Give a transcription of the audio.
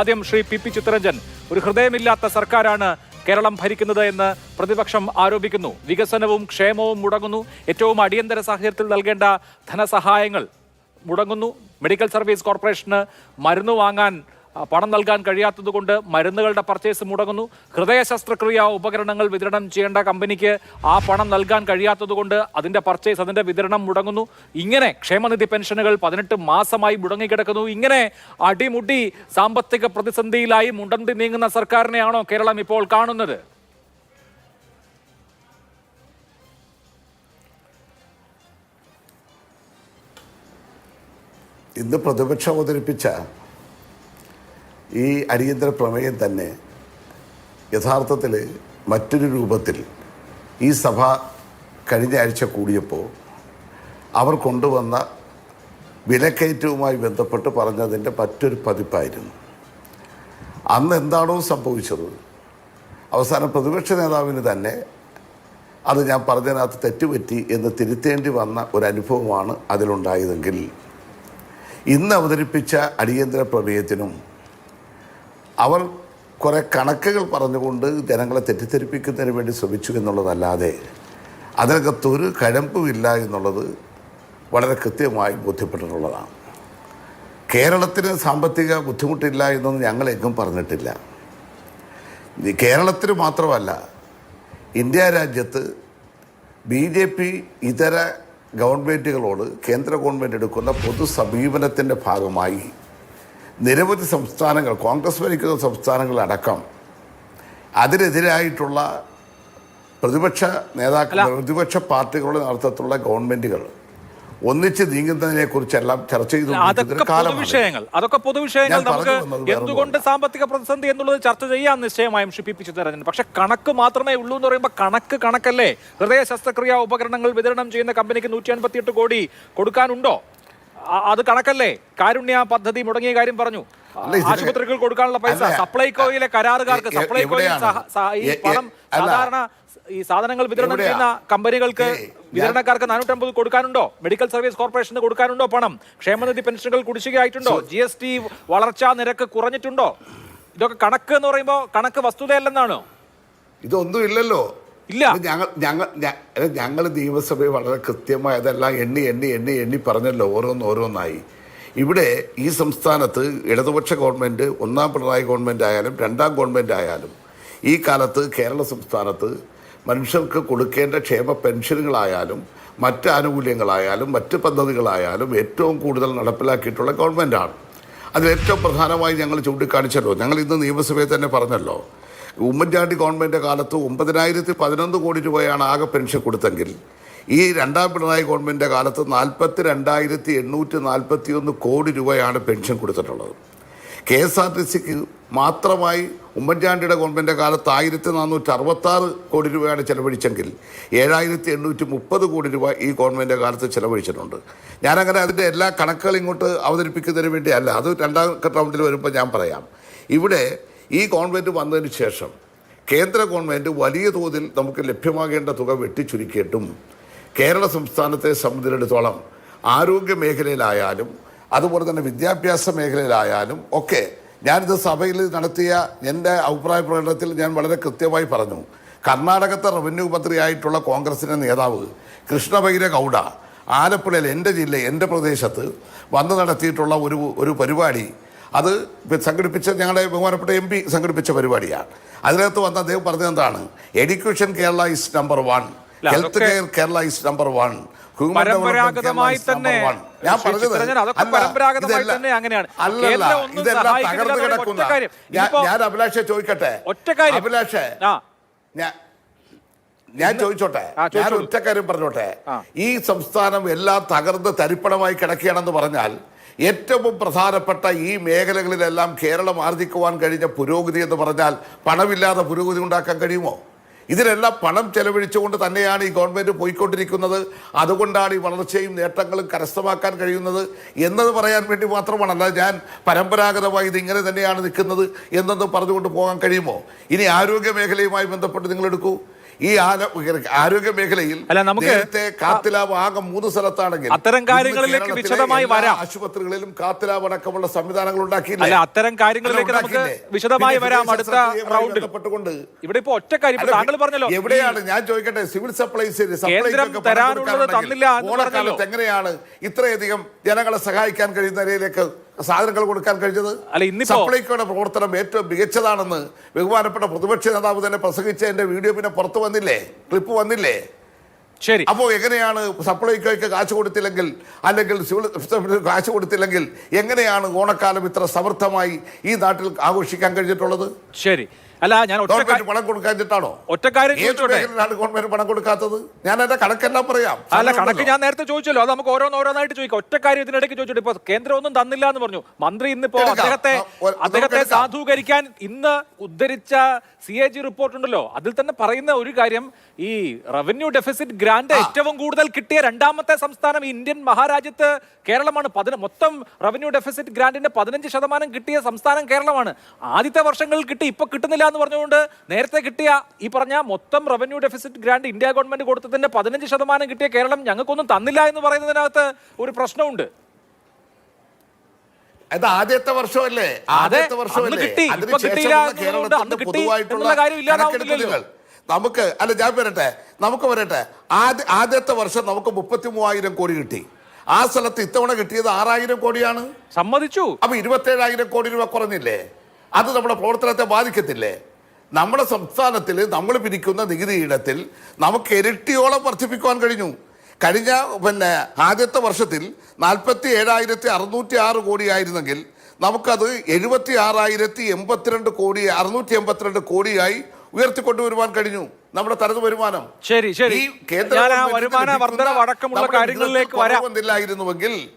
ആദ്യം Shri P P Chittaranjan ഒരു ഹൃദയമില്ലാത്ത സർക്കാരാണ് കേരളം ഭരിക്കുന്നത് എന്ന് പ്രതിപക്ഷം ആരോപിക്കുന്നു. വികസനവും ക്ഷേമവും മുടങ്ങുന്നു. ഏറ്റവും അടിയന്തര സാഹചര്യത്തിൽ നൽകേണ്ട ധനസഹായങ്ങൾ മുടങ്ങുന്നു. മെഡിക്കൽ സർവീസ് കോർപ്പറേഷന് മരുന്ന് വാങ്ങാൻ പണം നൽകാൻ കഴിയാത്തതുകൊണ്ട് മരുന്നുകളുടെ പർച്ചേസ് മുടങ്ങുന്നു. ഹൃദയ ശസ്ത്രക്രിയ ഉപകരണങ്ങൾ വിതരണം ചെയ്യേണ്ട കമ്പനിക്ക് ആ പണം നൽകാൻ കഴിയാത്തതുകൊണ്ട് അതിന്റെ പർച്ചേസ് അതിന്റെ വിതരണം മുടങ്ങുന്നു. ഇങ്ങനെ ക്ഷേമനിധി പെൻഷനുകൾ പതിനെട്ട് മാസമായി മുടങ്ങിക്കിടക്കുന്നു. ഇങ്ങനെ അടിമുടി സാമ്പത്തിക പ്രതിസന്ധിയിലായി മുണ്ടന്തി നീങ്ങുന്ന സർക്കാരിനെയാണോ കേരളം ഇപ്പോൾ കാണുന്നത്? ഇന്ന് പ്രതിപക്ഷം അവതരിപ്പിച്ച ഈ അടിയന്തര പ്രമേയം തന്നെ യഥാർത്ഥത്തിൽ മറ്റൊരു രൂപത്തിൽ ഈ സഭ കഴിഞ്ഞ ആഴ്ച കൂടിയപ്പോൾ അവർ കൊണ്ടുവന്ന വിലക്കയറ്റവുമായി ബന്ധപ്പെട്ട് പറഞ്ഞതിന്റെ മറ്റൊരു പതിപ്പായിരുന്നു. അന്ന് എന്താണോ സംഭവിച്ചത് അവസാനം പ്രതിപക്ഷ നേതാവിന് തന്നെ അത് ഞാൻ പറഞ്ഞതിനകത്ത് തെറ്റുപറ്റി എന്ന് തിരുത്തേണ്ടി വന്ന ഒരു അനുഭവമാണ് അതിലുണ്ടായതെങ്കിൽ ഇന്ന് അവതരിപ്പിച്ച അടിയന്തര പ്രമേയത്തിനും അവർ കുറേ കണക്കുകൾ പറഞ്ഞുകൊണ്ട് ജനങ്ങളെ തെറ്റിദ്ധരിപ്പിക്കുന്നതിന് വേണ്ടി ശ്രമിച്ചു എന്നുള്ളതല്ലാതെ അതിനകത്തൊരു കഴമ്പുമില്ല എന്നുള്ളത് വളരെ കൃത്യമായി ബോധ്യപ്പെട്ടിട്ടുള്ളതാണ്. കേരളത്തിന് സാമ്പത്തിക ബുദ്ധിമുട്ടില്ല എന്നൊന്നും ഞങ്ങളെങ്ങും പറഞ്ഞിട്ടില്ല. കേരളത്തിന് മാത്രമല്ല ഇന്ത്യ രാജ്യത്ത് ബി ജെ പി ഇതര ഗവൺമെന്റുകളോട് കേന്ദ്ര ഗവൺമെന്റ് എടുക്കുന്ന പൊതു സമീപനത്തിന്റെ ഭാഗമായി നിരവധി സംസ്ഥാനങ്ങൾ കോൺഗ്രസ് ഭരിക്കുന്ന സംസ്ഥാനങ്ങളടക്കം അതിനെതിരായിട്ടുള്ള പ്രതിപക്ഷ നേതാക്കൾ പ്രതിപക്ഷ പാർട്ടികളുടെ നേതൃത്വത്തിലുള്ള ഗവൺമെന്റുകൾ ഒന്നിച്ച് നീങ്ങുന്നതിനെ കുറിച്ചെല്ലാം ചർച്ച ചെയ്തു അതൊക്കെ പൊതുവിഷയങ്ങൾ. അതൊക്കെ പൊതുവിഷയങ്ങൾ നമുക്ക്. എന്തുകൊണ്ട് സാമ്പത്തിക പ്രതിസന്ധി എന്നുള്ളത് ചർച്ച ചെയ്യാൻ നിശ്ചയമായും ഷിപ്പിപ്പിച്ചു പക്ഷെ കണക്ക് മാത്രമേ ഉള്ളൂ എന്ന് പറയുമ്പോൾ കണക്ക് കണക്കല്ലേ? ഹൃദയ ശസ്ത്രക്രിയ ഉപകരണങ്ങൾ വിതരണം ചെയ്യുന്ന കമ്പനിക്ക് നൂറ്റി അൻപത്തിയെട്ട് കോടി കൊടുക്കാനുണ്ടോ? അത് കണക്കല്ലേ? കാരുണ്യ പദ്ധതി മുടങ്ങിയ കാര്യം പറഞ്ഞു. ആശുപത്രികൾ കൊടുക്കാനുള്ള പൈസ. സപ്ലൈകോയിലെ കരാറുകാർക്ക് സപ്ലൈകോയിൽ ഈ പണം സാധാരണ ഈ സാധനങ്ങൾ വിതരണം ചെയ്യുന്ന കമ്പനികൾക്ക് വിതരണക്കാർക്ക് നാനൂറ്റമ്പത് കൊടുക്കാനുണ്ടോ? മെഡിക്കൽ സർവീസ് കോർപ്പറേഷന് കൊടുക്കാനുണ്ടോ പണം? ക്ഷേമനിധി പെൻഷനുകൾ കുടിശ്ശികയായിട്ടുണ്ടോ? ജി എസ് ടി വളർച്ചാ നിരക്ക് കുറഞ്ഞിട്ടുണ്ടോ? ഇതൊക്കെ കണക്ക് എന്ന് പറയുമ്പോൾ കണക്ക് വസ്തുതയല്ലെന്നാണോ? ഇതൊന്നും ഇല്ലല്ലോ. ഇല്ല. ഞങ്ങൾ ഞങ്ങൾ ഞങ്ങൾ നിയമസഭയിൽ വളരെ കൃത്യമായി അതെല്ലാം എണ്ണി എണ്ണി എണ്ണി എണ്ണി പറഞ്ഞല്ലോ ഓരോന്ന് ഓരോന്നായി ഇവിടെ ഈ സംസ്ഥാനത്ത് ഇടതുപക്ഷ ഗവൺമെന്റ് ഒന്നാം പിണറായി ഗവൺമെന്റ് ആയാലും രണ്ടാം ഗവൺമെന്റ് ആയാലും ഈ കാലത്ത് കേരള സംസ്ഥാനത്ത് മനുഷ്യർക്ക് കൊടുക്കേണ്ട ക്ഷേമ പെൻഷനുകളായാലും മറ്റ് ആനുകൂല്യങ്ങളായാലും മറ്റ് പദ്ധതികളായാലും ഏറ്റവും കൂടുതൽ നടപ്പിലാക്കിയിട്ടുള്ള ഗവൺമെന്റാണ് അതിൽ ഏറ്റവും പ്രധാനമായി ഞങ്ങൾ ചൂണ്ടിക്കാണിച്ചല്ലോ ഞങ്ങൾ ഇന്ന് നിയമസഭയിൽ തന്നെ പറഞ്ഞല്ലോ ഉമ്മൻചാണ്ടി ഗവൺമെന്റ് കാലത്ത് ഒമ്പതിനായിരത്തി പതിനൊന്ന് കോടി രൂപയാണ് ആകെ പെൻഷൻ കൊടുത്തെങ്കിൽ ഈ രണ്ടാം പിണറായി ഗവൺമെന്റ് കാലത്ത് നാൽപ്പത്തി രണ്ടായിരത്തി എണ്ണൂറ്റി നാൽപ്പത്തി ഒന്ന് കോടി രൂപയാണ് പെൻഷൻ കൊടുത്തിട്ടുള്ളത്. കെ എസ് ആർ ടി സിക്ക് മാത്രമായി ഉമ്മൻചാണ്ടിയുടെ ഗവൺമെന്റ് കാലത്ത് ആയിരത്തി നാനൂറ്റി അറുപത്താറ് കോടി രൂപയാണ് ചെലവഴിച്ചെങ്കിൽ ഏഴായിരത്തി എണ്ണൂറ്റി മുപ്പത് കോടി രൂപ ഈ ഗവൺമെന്റ് കാലത്ത് ചെലവഴിച്ചിട്ടുണ്ട്. ഞാനങ്ങനെ അതിന്റെ എല്ലാ കണക്കുകളും ഇങ്ങോട്ട് അവതരിപ്പിക്കുന്നതിന് വേണ്ടിയല്ല അത് രണ്ടാം റൗണ്ടിൽ വരുമ്പോൾ ഞാൻ പറയാം. ഇവിടെ ഈ ഗവൺമെന്റ് വന്നതിന് ശേഷം കേന്ദ്ര ഗവൺമെന്റ് വലിയ തോതിൽ നമുക്ക് ലഭ്യമാകേണ്ട തുക വെട്ടിച്ചുരുക്കിയിട്ടും കേരള സംസ്ഥാനത്തെ സംബന്ധിച്ചിടത്തോളം ആരോഗ്യ മേഖലയിലായാലും അതുപോലെ തന്നെ വിദ്യാഭ്യാസ മേഖലയിലായാലും ഒക്കെ ഞാനിത് സഭയിൽ നടത്തിയ എന്റെ അഭിപ്രായ പ്രകടനത്തിൽ ഞാൻ വളരെ കൃത്യമായി പറഞ്ഞു. കർണാടകത്തെ റവന്യൂ മന്ത്രിയായിട്ടുള്ള കോൺഗ്രസിന്റെ നേതാവ് കൃഷ്ണഭൈര ഗൗഡ ആലപ്പുഴയിൽ എന്റെ ജില്ല എന്റെ പ്രദേശത്ത് വന്ന് നടത്തിയിട്ടുള്ള ഒരു ഒരു പരിപാടി അത് സംഘടിപ്പിച്ച ഞങ്ങളുടെ ബഹുമാനപ്പെട്ട എം പി സംഘടിപ്പിച്ച പരിപാടിയാണ്. അതിനകത്ത് വന്ന് അദ്ദേഹം പറഞ്ഞത് എന്താണ്? Education Kerala is number one health care Kerala is number one പരമ്പരാഗതമായി തന്നെ ഞാൻ പറഞ്ഞത് പരമ്പരാഗതമായി തന്നെ അങ്ങനെയാണ്. അല്ലല്ല ഇതെല്ലാം തകർന്നു കിടക്കുന്ന ഞാൻ അഭിലാഷെ ചോദിക്കട്ടെ? ഒറ്റ കാര്യം. അഭിലാഷെ. ഞാൻ ഞാൻ ചോദിച്ചോട്ടെ? ഞാൻ ഒറ്റക്കാര്യം ഒറ്റ കാര്യം പറഞ്ഞോട്ടെ? ഈ സംസ്ഥാനം എല്ലാം തകർന്ന് തരിപ്പണമായി കിടക്കുകയാണെന്ന് പറഞ്ഞാൽ ഏറ്റവും പ്രധാനപ്പെട്ട ഈ മേഖലകളിലെല്ലാം കേരളം ആർജിക്കുവാൻ കഴിഞ്ഞ പുരോഗതി എന്ന് പറഞ്ഞാൽ പണമില്ലാതെ പുരോഗതി ഉണ്ടാക്കാൻ കഴിയുമോ? ഇതിനെല്ലാം പണം ചെലവഴിച്ചുകൊണ്ട് തന്നെയാണ് ഈ ഗവൺമെന്റ് പോയിക്കൊണ്ടിരിക്കുന്നത്. അതുകൊണ്ടാണ് ഈ വളർച്ചയും നേട്ടങ്ങളും കരസ്ഥമാക്കാൻ കഴിയുന്നത് എന്നത് പറയാൻ വേണ്ടി മാത്രമാണ്. അല്ലാതെ ഞാൻ പരമ്പരാഗതമായി ഇത് ഇങ്ങനെ തന്നെയാണ് നിൽക്കുന്നത് എന്നൊന്നും പറഞ്ഞുകൊണ്ട് പോകാൻ കഴിയുമോ? ഇനി ആരോഗ്യ മേഖലയുമായി ബന്ധപ്പെട്ട് നിങ്ങൾ എടുക്കൂ. ഈ ആരോഗ്യ മേഖലയിൽ അല്ല, നമുക്ക് കാത്തിലാവ് ആകെ മൂന്ന് സ്ഥലത്താണെങ്കിൽ അത്തരം കാര്യങ്ങളിലേക്ക് വിശദമായി വരാം. ആശുപത്രികളിലും കാത്തിലാവ് അടക്കമുള്ള സംവിധാനങ്ങൾ ഉണ്ടാക്കിയില്ല? അല്ല അത്തരം കാര്യങ്ങളിലേക്ക് നമുക്ക് വിശദമായി വരാം അടുത്ത റൗണ്ടിൽ. ഇവിടെ ഇപ്പൊ ഒറ്റ കാര്യം താങ്കൾ പറഞ്ഞല്ലോ എവിടെയാണ്? ഞാൻ ചോദിക്കട്ടെ സിവിൽ സപ്ലൈസ് തരാനുള്ളത് തന്നില്ല. എങ്ങനെയാണ് ഇത്രയധികം ജനങ്ങളെ സഹായിക്കാൻ കഴിയുന്ന നിലയിലേക്ക് സാധനങ്ങൾ കൊടുക്കാൻ കഴിഞ്ഞത്? സപ്ലൈക്കോയുടെ പ്രവർത്തനം ഏറ്റവും മികച്ചതാണെന്ന് ബഹുമാനപ്പെട്ട പ്രതിപക്ഷ നേതാവ് തന്നെ പ്രസംഗിച്ച എന്റെ വീഡിയോ പിന്നെ പുറത്തു വന്നില്ലേ? ക്ലിപ്പ് വന്നില്ലേ? ശരി. അപ്പോൾ എങ്ങനെയാണ് സപ്ലൈകോയ്ക്ക് കാശ് കൊടുത്തില്ലെങ്കിൽ അല്ലെങ്കിൽ സിവിൽ കാശ് കൊടുത്തില്ലെങ്കിൽ എങ്ങനെയാണ് ഓണക്കാലം ഇത്ര സമർത്ഥമായി ഈ നാട്ടിൽ ആഘോഷിക്കാൻ കഴിഞ്ഞിട്ടുള്ളത്? ശരി. അല്ല ഞാൻ ഗവൺമെന്റ് പണം കൊടുക്കാഞ്ഞിട്ടാണോ ഒറ്റ കാര്യം ഏത് ചോദിച്ചോട്ടെ? ഗവൺമെന്റ് പണം കൊടുക്കാത്തത്? ഞാൻ എന്റെ കണക്കെല്ലാം പറയാം. അല്ല കണക്ക് ഞാൻ നേരത്തെ ചോദിച്ചല്ലോ. അത് നമുക്ക് ഓരോന്നോരോന്നായിട്ട് ചോദിക്കാം. ഒറ്റ കാര്യം ഇതിനിടയ്ക്ക് ചോദിച്ചോട്ടെ? ഇപ്പൊ കേന്ദ്രം ഒന്നും തന്നില്ല എന്ന് പറഞ്ഞു. മന്ത്രി ഇന്നിപ്പോ. അദ്ദേഹത്തെ അദ്ദേഹത്തെ സാധൂകരിക്കാൻ ഇന്ന് ഉദ്ധരിച്ച സി എ ജി റിപ്പോർട്ട് ഉണ്ടല്ലോ അതിൽ തന്നെ പറയുന്ന ഒരു കാര്യം ഈ റവന്യൂ ഡെഫിസിറ്റ് ഗ്രാന്റ് ഏറ്റവും കൂടുതൽ കിട്ടിയ രണ്ടാമത്തെ സംസ്ഥാനം ഇന്ത്യൻ മഹാരാജ്യത്ത് കേരളമാണ്. പതിന മൊത്തം റവന്യൂ ഡെഫിസിറ്റ് ഗ്രാന്റിന്റെ പതിനഞ്ച് ശതമാനം കിട്ടിയ സംസ്ഥാനം കേരളമാണ്. ആദ്യത്തെ വർഷങ്ങളിൽ കിട്ടി ഇപ്പൊ കിട്ടുന്നില്ല എന്ന് പറഞ്ഞുകൊണ്ട് നേരത്തെ കിട്ടിയ ഈ പറഞ്ഞ മൊത്തം revenue deficit grant India government കൊടുത്തതിന്റെ പതിനഞ്ച് ശതമാനം കിട്ടിയ കേരളം ഞങ്ങൾക്കൊന്നും തന്നില്ല എന്ന് പറയുന്നതിനകത്ത് ഒരു പ്രശ്നമുണ്ട്. അത് ആദ്യത്തെ വർഷമല്ലേ? ആദ്യത്തെ വർഷമല്ലേ? അന്ന് കിട്ടി. അതിന് ഇപ്പൊ കിട്ടിയില്ല ശേഷമുള്ള എന്നുള്ളത് കേരളത്തിന്റെ പൊതുവായിട്ടുള്ള കണക്കെടുപ്പുകൾ നമുക്ക് അല്ല ഞാൻ വരട്ടെ നമുക്ക് വരട്ടെ ആദ്യ ആദ്യത്തെ വർഷം നമുക്ക് മുപ്പത്തി മൂവായിരം കോടി കിട്ടി. ആ സ്ഥലത്ത് ഇത്തവണ കിട്ടിയത് ആറായിരം കോടിയാണ്. സമ്മതിച്ചു. അപ്പൊ ഇരുപത്തേഴായിരം കോടി രൂപ കുറഞ്ഞില്ലേ? അത് നമ്മുടെ പ്രവർത്തനത്തെ ബാധിക്കത്തില്ലേ? നമ്മുടെ സംസ്ഥാനത്തിൽ നമ്മൾ പിരിക്കുന്ന നികുതി ഇടത്തിൽ നമുക്ക് ഇരട്ടിയോളം വർദ്ധിപ്പിക്കുവാൻ കഴിഞ്ഞു. കഴിഞ്ഞ പിന്നെ ആദ്യത്തെ വർഷത്തിൽ നാൽപ്പത്തി ഏഴായിരത്തി അറുന്നൂറ്റി ആറ് കോടിയായിരുന്നെങ്കിൽ നമുക്കത് എഴുപത്തി ആറായിരത്തി എൺപത്തിരണ്ട് കോടി അറുന്നൂറ്റി എൺപത്തിരണ്ട് കോടിയായി ഉയർത്തിക്കൊണ്ടുവരുവാൻ കഴിഞ്ഞു. നമ്മുടെ തനത് വരുമാനം. ശരി ശരി. ഈ കേന്ദ്ര വരുമാന വർധന അടക്കമുള്ള കാര്യങ്ങളിലേക്ക് വരാൻ വരാം. കുറവൊന്നില്ലായിരുന്നുവെങ്കിൽ